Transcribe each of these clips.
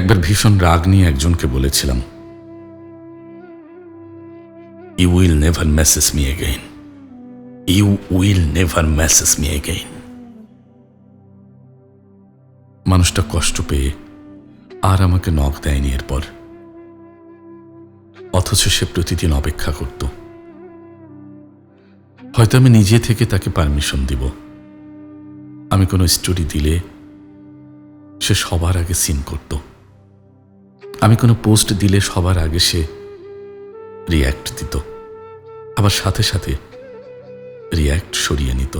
একবার ভীষণ রাগ নিয়ে একজনকে বলেছিলাম you will never message me again you will never message me again মানুষটা কষ্ট পেয়ে আর আমাকে নখ দেয়নি এরপর। অথচ সে প্রতিদিন অপেক্ষা করত। হয়তো আমি নিজে থেকে তাকে পারমিশন দিব। আমি কোনো স্টোরি দিলে সে সবার আগে সিন করত। আমি কোনো পোস্ট দিলে সবার আগে সে রিয়্যাক্ট দিত। আবার সাথে সাথে রিয়্যাক্ট সরিয়ে নিত।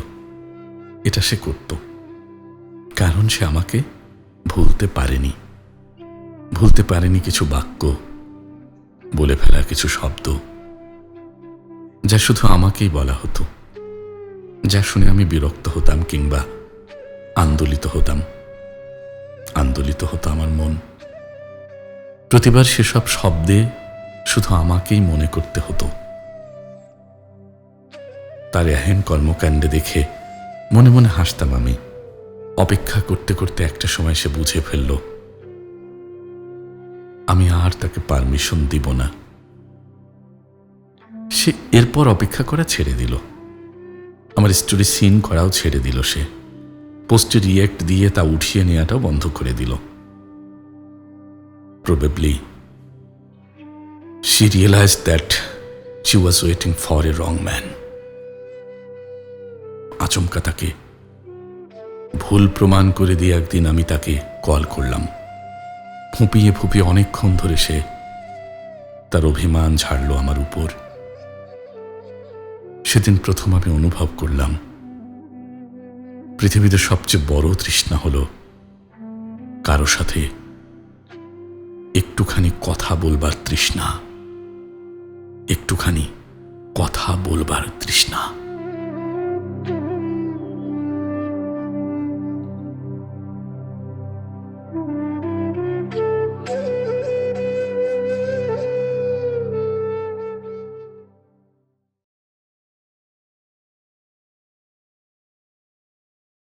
এটা সে করত। কারণ সে আমাকে ভুলতে পারেনি। ভুলতে পারেনি কিছু বাক্য, বলে ফেলা কিছু শব্দ, যা শুধু আমাকেই বলা হতো। যা শুনে আমি বিরক্ত হতাম কিংবা আন্দোলিত হতাম। আন্দোলিত হতো আমার মন প্রতিবার সেসব শব্দে শুধু আমাকেই মনে করতে হতো। তার এহেন কর্মকাণ্ডে দেখে মনে মনে হাসতাম আমি। অপেক্ষা করতে করতে একটা সময় সে বুঝে ফেলল, আমি আর তাকে পারমিশন দিব না। সে এরপর অপেক্ষা করা ছেড়ে দিল। আমার স্টোরি সিন করাও ছেড়ে দিল সে। পোস্টে রিয়েক্ট দিয়ে তা উঠিয়ে নেওয়াটাও বন্ধ করে দিল। Probably she realized that she was waiting for a wrong man. আচমকা তাকে ভুল প্রমাণ করে দিয়ে একদিন আমি তাকে কল করলাম। ফুঁপিয়ে ফুঁপিয়ে অনেকক্ষণ ধরে সে তার অভিমান ঝাড়ল আমার উপর। সেদিন প্রথম আমি অনুভব করলাম, পৃথিবীতে সবচেয়ে বড় তৃষ্ণা হল কারও সাথে একটুখানি কথা বলবার তৃষ্ণা। একটুখানি কথা বলবার তৃষ্ণা।